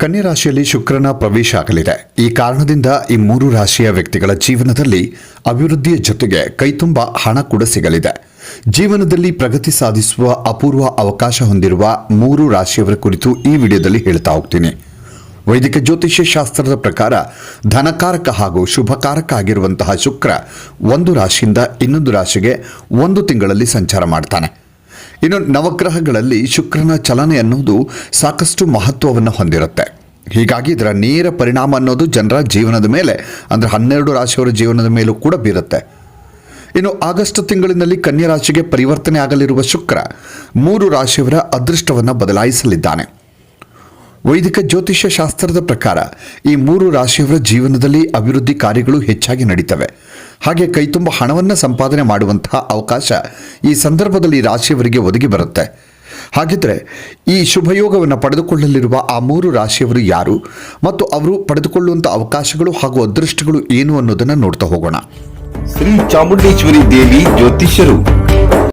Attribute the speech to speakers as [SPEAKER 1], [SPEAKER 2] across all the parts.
[SPEAKER 1] ಕನ್ಯಾ ರಾಶಿಯಲ್ಲಿ ಶುಕ್ರನ ಪ್ರವೇಶ ಆಗಲಿದೆ. ಈ ಕಾರಣದಿಂದ ಈ ಮೂರು ರಾಶಿಯ ವ್ಯಕ್ತಿಗಳ ಜೀವನದಲ್ಲಿ ಅಭಿವೃದ್ಧಿಯ ಜೊತೆಗೆ ಕೈತುಂಬ ಹಣ ಕೂಡ ಸಿಗಲಿದೆ. ಜೀವನದಲ್ಲಿ ಪ್ರಗತಿ ಸಾಧಿಸುವ ಅಪೂರ್ವ ಅವಕಾಶ ಹೊಂದಿರುವ ಮೂರು ರಾಶಿಯವರ ಕುರಿತು ಈ ವಿಡಿಯೋದಲ್ಲಿ ಹೇಳ್ತಾ ಹೋಗ್ತೀನಿ. ವೈದಿಕ ಜ್ಯೋತಿಷ್ಯ ಶಾಸ್ತ್ರದ ಪ್ರಕಾರ ಧನಕಾರಕ ಹಾಗೂ ಶುಭಕಾರಕ ಆಗಿರುವಂತಹ ಶುಕ್ರ ಒಂದು ರಾಶಿಯಿಂದ ಇನ್ನೊಂದು ರಾಶಿಗೆ ಒಂದು ತಿಂಗಳಲ್ಲಿ ಸಂಚಾರ ಮಾಡ್ತಾನೆ. ಇನ್ನು ನವಗ್ರಹಗಳಲ್ಲಿ ಶುಕ್ರನ ಚಲನೆ ಅನ್ನೋದು ಸಾಕಷ್ಟು ಮಹತ್ವವನ್ನು ಹೊಂದಿರುತ್ತೆ. ಹೀಗಾಗಿ ಇದರ ನೇರ ಪರಿಣಾಮ ಅನ್ನೋದು ಜನರ ಜೀವನದ ಮೇಲೆ, ಅಂದರೆ ಹನ್ನೆರಡು ರಾಶಿಯವರ ಜೀವನದ ಮೇಲೂ ಕೂಡ ಬೀರುತ್ತೆ. ಇನ್ನು ಆಗಸ್ಟ್ ತಿಂಗಳಿನಲ್ಲಿ ಕನ್ಯಾ ರಾಶಿಗೆ ಪರಿವರ್ತನೆ ಆಗಲಿರುವ ಶುಕ್ರ ಮೂರು ರಾಶಿಯವರ ಅದೃಷ್ಟವನ್ನು ಬದಲಾಯಿಸಲಿದ್ದಾನೆ. ವೈದಿಕ ಜ್ಯೋತಿಷ್ಯ ಶಾಸ್ತ್ರದ ಪ್ರಕಾರ ಈ ಮೂರು ರಾಶಿಯವರ ಜೀವನದಲ್ಲಿ ಅಭಿವೃದ್ಧಿ ಕಾರ್ಯಗಳು ಹೆಚ್ಚಾಗಿ ನಡೀತವೆ. ಹಾಗೆ ಕೈತುಂಬ ಹಣವನ್ನು ಸಂಪಾದನೆ ಮಾಡುವಂತಹ ಅವಕಾಶ ಈ ಸಂದರ್ಭದಲ್ಲಿ ರಾಶಿಯವರಿಗೆ ಒದಗಿ ಬರುತ್ತೆ. ಹಾಗಿದ್ರೆ ಈ ಶುಭಯೋಗವನ್ನು ಪಡೆದುಕೊಳ್ಳಲಿರುವ ಆ ಮೂರು ರಾಶಿಯವರು ಯಾರು ಮತ್ತು ಅವರು ಪಡೆದುಕೊಳ್ಳುವಂಥ ಅವಕಾಶಗಳು ಹಾಗೂ ಅದೃಷ್ಟಗಳು ಏನು ಅನ್ನೋದನ್ನು ನೋಡ್ತಾ ಹೋಗೋಣ.
[SPEAKER 2] ಶ್ರೀ ಚಾಮುಂಡೇಶ್ವರಿ ದೇವಿ ಜ್ಯೋತಿಷ್ಯರು.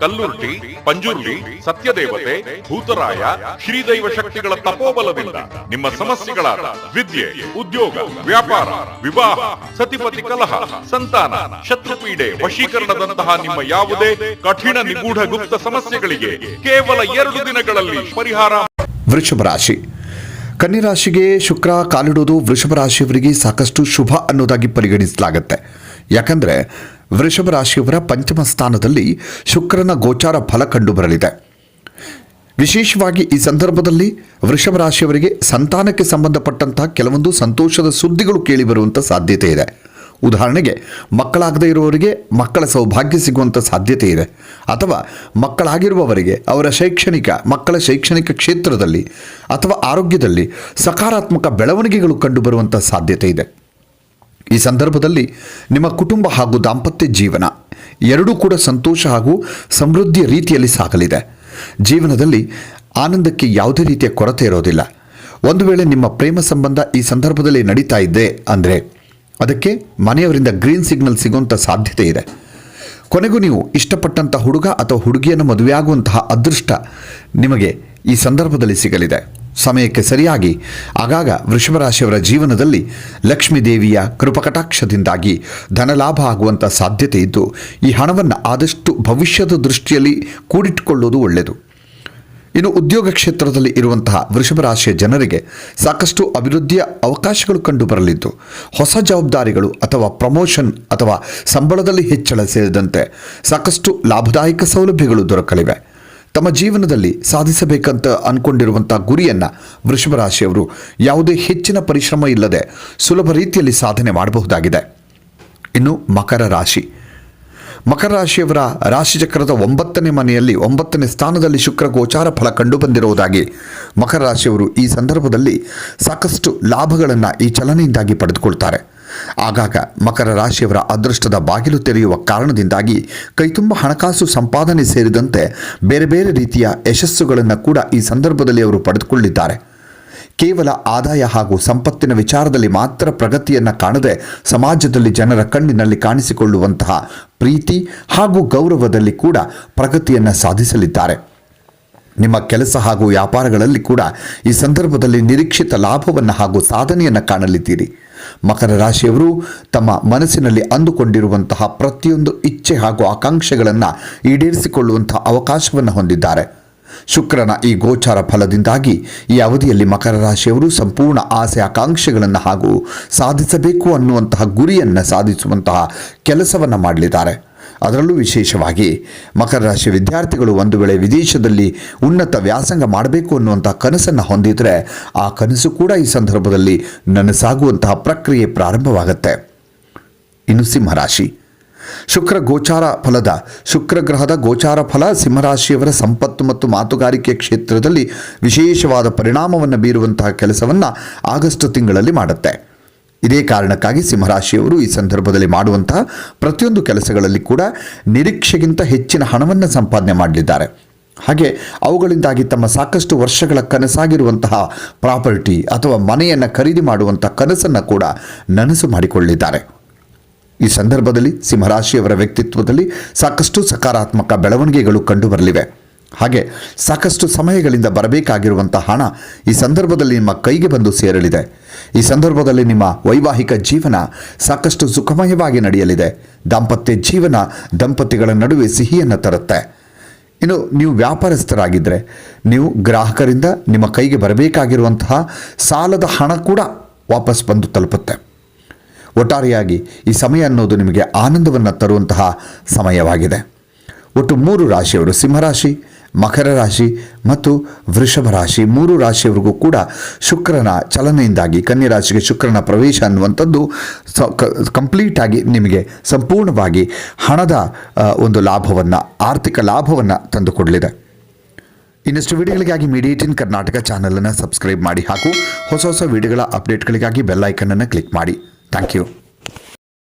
[SPEAKER 3] ಕಲ್ಲುರ್ಟಿ ಪಂಜುರ್ಲಿ ಸತ್ಯದೇವತೆ, ಭೂತರಾಯ, ಶ್ರೀದೈವ ಶಕ್ತಿಗಳ ತಪೋಬಲದಿಂದ ನಿಮ್ಮ ಸಮಸ್ಯೆಗಳಾದ ವಿದ್ಯೆ, ಉದ್ಯೋಗ, ವ್ಯಾಪಾರ, ವಿವಾಹ, ಸತಿಪತಿ ಕಲಹ, ಸಂತಾನ, ಶತ್ರುಪೀಡೆ ವಶೀಕರಣದಂತಹ ನಿಮ್ಮ ಯಾವುದೇ ಕಠಿಣ ನಿಗೂಢ ಗುಪ್ತ ಸಮಸ್ಯೆಗಳಿಗೆ ಕೇವಲ ಎರಡು ದಿನಗಳಲ್ಲಿ ಪರಿಹಾರ
[SPEAKER 1] ವೃಷಭ ರಾಶಿ. ಕನ್ಯರಾಶಿಗೆ ಶುಕ್ರ ಕಾಲಿಡೋದು ವೃಷಭ ರಾಶಿಯವರಿಗೆ ಸಾಕಷ್ಟು ಶುಭ ಅನ್ನೋದಾಗಿ ಪರಿಗಣಿಸಲಾಗುತ್ತೆ. ಯಾಕಂದರೆ ವೃಷಭ ರಾಶಿಯವರ ಪಂಚಮ ಸ್ಥಾನದಲ್ಲಿ ಶುಕ್ರನ ಗೋಚಾರ ಫಲ ಕಂಡುಬರಲಿದೆ. ವಿಶೇಷವಾಗಿ ಈ ಸಂದರ್ಭದಲ್ಲಿ ವೃಷಭ ರಾಶಿಯವರಿಗೆ ಸಂತಾನಕ್ಕೆ ಸಂಬಂಧಪಟ್ಟಂತಹ ಕೆಲವೊಂದು ಸಂತೋಷದ ಸುದ್ದಿಗಳು ಕೇಳಿಬರುವಂಥ ಸಾಧ್ಯತೆ ಇದೆ. ಉದಾಹರಣೆಗೆ, ಮಕ್ಕಳಾಗದೇ ಇರುವವರಿಗೆ ಮಕ್ಕಳ ಸೌಭಾಗ್ಯ ಸಿಗುವಂಥ ಸಾಧ್ಯತೆ ಇದೆ. ಅಥವಾ ಮಕ್ಕಳಾಗಿರುವವರಿಗೆ ಅವರ ಶೈಕ್ಷಣಿಕ, ಮಕ್ಕಳ ಶೈಕ್ಷಣಿಕ ಕ್ಷೇತ್ರದಲ್ಲಿ ಅಥವಾ ಆರೋಗ್ಯದಲ್ಲಿ ಸಕಾರಾತ್ಮಕ ಬೆಳವಣಿಗೆಗಳು ಕಂಡುಬರುವಂಥ ಸಾಧ್ಯತೆ ಇದೆ. ಈ ಸಂದರ್ಭದಲ್ಲಿ ನಿಮ್ಮ ಕುಟುಂಬ ಹಾಗೂ ದಾಂಪತ್ಯ ಜೀವನ ಎರಡೂ ಕೂಡ ಸಂತೋಷ ಹಾಗೂ ಸಮೃದ್ಧಿಯ ರೀತಿಯಲ್ಲಿ ಸಾಗಲಿದೆ. ಜೀವನದಲ್ಲಿ ಆನಂದಕ್ಕೆ ಯಾವುದೇ ರೀತಿಯ ಕೊರತೆ ಇರೋದಿಲ್ಲ. ಒಂದು ವೇಳೆ ನಿಮ್ಮ ಪ್ರೇಮ ಸಂಬಂಧ ಈ ಸಂದರ್ಭದಲ್ಲಿ ನಡೀತಾ ಇದೆ ಅಂದರೆ ಅದಕ್ಕೆ ಮನೆಯವರಿಂದ ಗ್ರೀನ್ ಸಿಗ್ನಲ್ ಸಿಗುವಂಥ ಸಾಧ್ಯತೆ ಇದೆ. ಕೊನೆಗೂ ನೀವು ಇಷ್ಟಪಟ್ಟಂಥ ಹುಡುಗ ಅಥವಾ ಹುಡುಗಿಯನ್ನು ಮದುವೆಯಾಗುವಂತಹ ಅದೃಷ್ಟ ನಿಮಗೆ ಈ ಸಂದರ್ಭದಲ್ಲಿ ಸಿಗಲಿದೆ. ಸಮಯಕ್ಕೆ ಸರಿಯಾಗಿ. ಆಗಾಗ ವೃಷಭರಾಶಿಯವರ ಜೀವನದಲ್ಲಿ ಲಕ್ಷ್ಮೀ ದೇವಿಯ ಕೃಪಕಟಾಕ್ಷದಿಂದಾಗಿ ಧನಲಾಭ ಆಗುವಂಥ ಸಾಧ್ಯತೆ ಇದ್ದು, ಈ ಹಣವನ್ನು ಆದಷ್ಟು ಭವಿಷ್ಯದ ದೃಷ್ಟಿಯಲ್ಲಿ ಕೂಡಿಟ್ಟುಕೊಳ್ಳುವುದು ಒಳ್ಳೆಯದು. ಇನ್ನು ಉದ್ಯೋಗ ಕ್ಷೇತ್ರದಲ್ಲಿ ಇರುವಂತಹ ವೃಷಭ ರಾಶಿಯ ಜನರಿಗೆ ಸಾಕಷ್ಟು ಅಭಿವೃದ್ಧಿಯ ಅವಕಾಶಗಳು ಕಂಡು ಬರಲಿದ್ದು, ಹೊಸ ಜವಾಬ್ದಾರಿಗಳು ಅಥವಾ ಪ್ರಮೋಷನ್ ಅಥವಾ ಸಂಬಳದಲ್ಲಿ ಹೆಚ್ಚಳ ಸೇರಿದಂತೆ ಸಾಕಷ್ಟು ಲಾಭದಾಯಕ ಸೌಲಭ್ಯಗಳು ದೊರಕಲಿವೆ. ತಮ್ಮ ಜೀವನದಲ್ಲಿ ಸಾಧಿಸಬೇಕಂತ ಅಂದ್ಕೊಂಡಿರುವಂಥ ಗುರಿಯನ್ನು ವೃಷಭ ರಾಶಿಯವರು ಯಾವುದೇ ಹೆಚ್ಚಿನ ಪರಿಶ್ರಮ ಇಲ್ಲದೆ ಸುಲಭ ರೀತಿಯಲ್ಲಿ ಸಾಧನೆ ಮಾಡಬಹುದಾಗಿದೆ. ಇನ್ನು ಮಕರ ರಾಶಿ. ಮಕರ ರಾಶಿಯವರ ರಾಶಿಚಕ್ರದ ಒಂಬತ್ತನೇ ಮನೆಯಲ್ಲಿ ಒಂಬತ್ತನೇ ಸ್ಥಾನದಲ್ಲಿ ಶುಕ್ರ ಗೋಚಾರ ಫಲ ಕಂಡುಬಂದಿರುವುದಾಗಿ ಮಕರ ರಾಶಿಯವರು ಈ ಸಂದರ್ಭದಲ್ಲಿ ಸಾಕಷ್ಟು ಲಾಭಗಳನ್ನು ಈ ಚಲನೆಯಿಂದಾಗಿ ಪಡೆದುಕೊಳ್ತಾರೆ. ಆಗಾಗ ಮಕರ ರಾಶಿಯವರ ಅದೃಷ್ಟದ ಬಾಗಿಲು ತೆರೆಯುವ ಕಾರಣದಿಂದಾಗಿ ಕೈತುಂಬ ಹಣಕಾಸು ಸಂಪಾದನೆ ಸೇರಿದಂತೆ ಬೇರೆ ಬೇರೆ ರೀತಿಯ ಯಶಸ್ಸುಗಳನ್ನು ಕೂಡ ಈ ಸಂದರ್ಭದಲ್ಲಿ ಅವರು ಪಡೆದುಕೊಳ್ಳಿದ್ದಾರೆ. ಕೇವಲ ಆದಾಯ ಹಾಗೂ ಸಂಪತ್ತಿನ ವಿಚಾರದಲ್ಲಿ ಮಾತ್ರ ಪ್ರಗತಿಯನ್ನು ಕಾಣದೆ ಸಮಾಜದಲ್ಲಿ ಜನರ ಕಣ್ಣಿನಲ್ಲಿ ಕಾಣಿಸಿಕೊಳ್ಳುವಂತಹ ಪ್ರೀತಿ ಹಾಗೂ ಗೌರವದಲ್ಲಿ ಕೂಡ ಪ್ರಗತಿಯನ್ನು ಸಾಧಿಸಲಿದ್ದಾರೆ. ನಿಮ್ಮ ಕೆಲಸ ಹಾಗೂ ವ್ಯಾಪಾರಗಳಲ್ಲಿ ಕೂಡ ಈ ಸಂದರ್ಭದಲ್ಲಿ ನಿರೀಕ್ಷಿತ ಲಾಭವನ್ನು ಹಾಗೂ ಸಾಧನೆಯನ್ನು ಕಾಣಲಿದ್ದೀರಿ. ಮಕರ ರಾಶಿಯವರು ತಮ್ಮ ಮನಸ್ಸಿನಲ್ಲಿ ಅಂದುಕೊಂಡಿರುವಂತಹ ಪ್ರತಿಯೊಂದು ಇಚ್ಛೆ ಹಾಗೂ ಆಕಾಂಕ್ಷೆಗಳನ್ನು ಈಡೇರಿಸಿಕೊಳ್ಳುವಂತಹ ಅವಕಾಶವನ್ನು ಹೊಂದಿದ್ದಾರೆ. ಶುಕ್ರನ ಈ ಗೋಚಾರ ಫಲದಿಂದಾಗಿ ಈ ಅವಧಿಯಲ್ಲಿ ಮಕರ ರಾಶಿಯವರು ಸಂಪೂರ್ಣ ಆಸೆ, ಆಕಾಂಕ್ಷೆಗಳನ್ನು ಹಾಗೂ ಸಾಧಿಸಬೇಕು ಅನ್ನುವಂತಹ ಗುರಿಯನ್ನು ಸಾಧಿಸುವಂತಹ ಕೆಲಸವನ್ನು ಮಾಡಲಿದ್ದಾರೆ. ಅದರಲ್ಲೂ ವಿಶೇಷವಾಗಿ ಮಕರ ರಾಶಿ ವಿದ್ಯಾರ್ಥಿಗಳು ಒಂದು ವೇಳೆ ವಿದೇಶದಲ್ಲಿ ಉನ್ನತ ವ್ಯಾಸಂಗ ಮಾಡಬೇಕು ಅನ್ನುವಂಥ ಕನಸನ್ನು ಹೊಂದಿದರೆ ಆ ಕನಸು ಕೂಡ ಈ ಸಂದರ್ಭದಲ್ಲಿ ನನಸಾಗುವಂತಹ ಪ್ರಕ್ರಿಯೆ ಪ್ರಾರಂಭವಾಗುತ್ತೆ. ಇನ್ನು ಸಿಂಹರಾಶಿ ಶುಕ್ರ ಗೋಚಾರ ಫಲದ, ಶುಕ್ರ ಗ್ರಹದ ಗೋಚಾರ ಫಲ ಸಿಂಹರಾಶಿಯವರ ಸಂಪತ್ತು ಮತ್ತು ಮಾತುಗಾರಿಕೆ ಕ್ಷೇತ್ರದಲ್ಲಿ ವಿಶೇಷವಾದ ಪರಿಣಾಮವನ್ನು ಬೀರುವಂತಹ ಕೆಲಸವನ್ನು ಆಗಸ್ಟ್ ತಿಂಗಳಲ್ಲಿ ಮಾಡುತ್ತೆ. ಇದೇ ಕಾರಣಕ್ಕಾಗಿ ಸಿಂಹರಾಶಿಯವರು ಈ ಸಂದರ್ಭದಲ್ಲಿ ಮಾಡುವಂತಹ ಪ್ರತಿಯೊಂದು ಕೆಲಸಗಳಲ್ಲಿ ಕೂಡ ನಿರೀಕ್ಷೆಗಿಂತ ಹೆಚ್ಚಿನ ಹಣವನ್ನು ಸಂಪಾದನೆ ಮಾಡಲಿದ್ದಾರೆ. ಹಾಗೆ ಅವುಗಳಿಂದಾಗಿ ತಮ್ಮ ಸಾಕಷ್ಟು ವರ್ಷಗಳ ಕನಸಾಗಿರುವಂತಹ ಪ್ರಾಪರ್ಟಿ ಅಥವಾ ಮನೆಯನ್ನು ಖರೀದಿ ಮಾಡುವಂಥ ಕನಸನ್ನು ಕೂಡ ನನಸು ಮಾಡಿಕೊಳ್ಳಿದ್ದಾರೆ ಈ ಸಂದರ್ಭದಲ್ಲಿ ಸಿಂಹರಾಶಿಯವರ ವ್ಯಕ್ತಿತ್ವದಲ್ಲಿ ಸಾಕಷ್ಟು ಸಕಾರಾತ್ಮಕ ಬೆಳವಣಿಗೆಗಳು ಕಂಡುಬರಲಿವೆ ಹಾಗೆ ಸಾಕಷ್ಟು ಸಮಯಗಳಿಂದ ಬರಬೇಕಾಗಿರುವಂಥ ಹಣ ಈ ಸಂದರ್ಭದಲ್ಲಿ ನಿಮ್ಮ ಕೈಗೆ ಬಂದು ಸೇರಲಿದೆ. ಈ ಸಂದರ್ಭದಲ್ಲಿ ನಿಮ್ಮ ವೈವಾಹಿಕ ಜೀವನ ಸಾಕಷ್ಟು ಸುಖಮಯವಾಗಿ ನಡೆಯಲಿದೆ. ದಾಂಪತ್ಯ ಜೀವನ ದಂಪತಿಗಳ ನಡುವೆ ಸಿಹಿಯನ್ನು ತರುತ್ತೆ. ಇನ್ನು ನೀವು ವ್ಯಾಪಾರಸ್ಥರಾಗಿದ್ದರೆ, ನೀವು ಗ್ರಾಹಕರಿಂದ ನಿಮ್ಮ ಕೈಗೆ ಬರಬೇಕಾಗಿರುವಂತಹ ಸಾಲದ ಹಣ ಕೂಡ ವಾಪಸ್ ಬಂದು ತಲುಪುತ್ತೆ. ಒಟ್ಟಾರೆಯಾಗಿ ಈ ಸಮಯ ಅನ್ನೋದು ನಿಮಗೆ ಆನಂದವನ್ನು ತರುವಂತಹ ಸಮಯವಾಗಿದೆ. ಒಟ್ಟು ಮೂರು ರಾಶಿಯವರು, ಸಿಂಹರಾಶಿ ಮಕರ ರಾಶಿ ಮತ್ತು ವೃಷಭ ರಾಶಿ ಮೂರು ರಾಶಿಯವರಿಗೂ ಕೂಡ ಶುಕ್ರನ ಚಲನೆಯಿಂದಾಗಿ, ಕನ್ಯಾ ರಾಶಿಗೆ ಶುಕ್ರನ ಪ್ರವೇಶ ಅನ್ನುವಂಥದ್ದು ಸ ಕಂಪ್ಲೀಟ್ ಆಗಿ ನಿಮಗೆ ಸಂಪೂರ್ಣವಾಗಿ ಹಣದ ಒಂದು ಲಾಭವನ್ನು, ಆರ್ಥಿಕ ಲಾಭವನ್ನು ತಂದುಕೊಡಲಿದೆ ಇನ್ನಷ್ಟು ವಿಡಿಯೋಗಳಿಗಾಗಿ ಮೀಡಿಯೇಟಿನ್ ಕರ್ನಾಟಕ ಚಾನಲನ್ನು ಸಬ್ಸ್ಕ್ರೈಬ್ ಮಾಡಿ ಹಾಗೂ ಹೊಸ ಹೊಸ ವಿಡಿಯೋಗಳ ಅಪ್ಡೇಟ್ಗಳಿಗಾಗಿ ಬೆಲ್ ಐಕನನ್ನು ಕ್ಲಿಕ್ ಮಾಡಿ. Thank you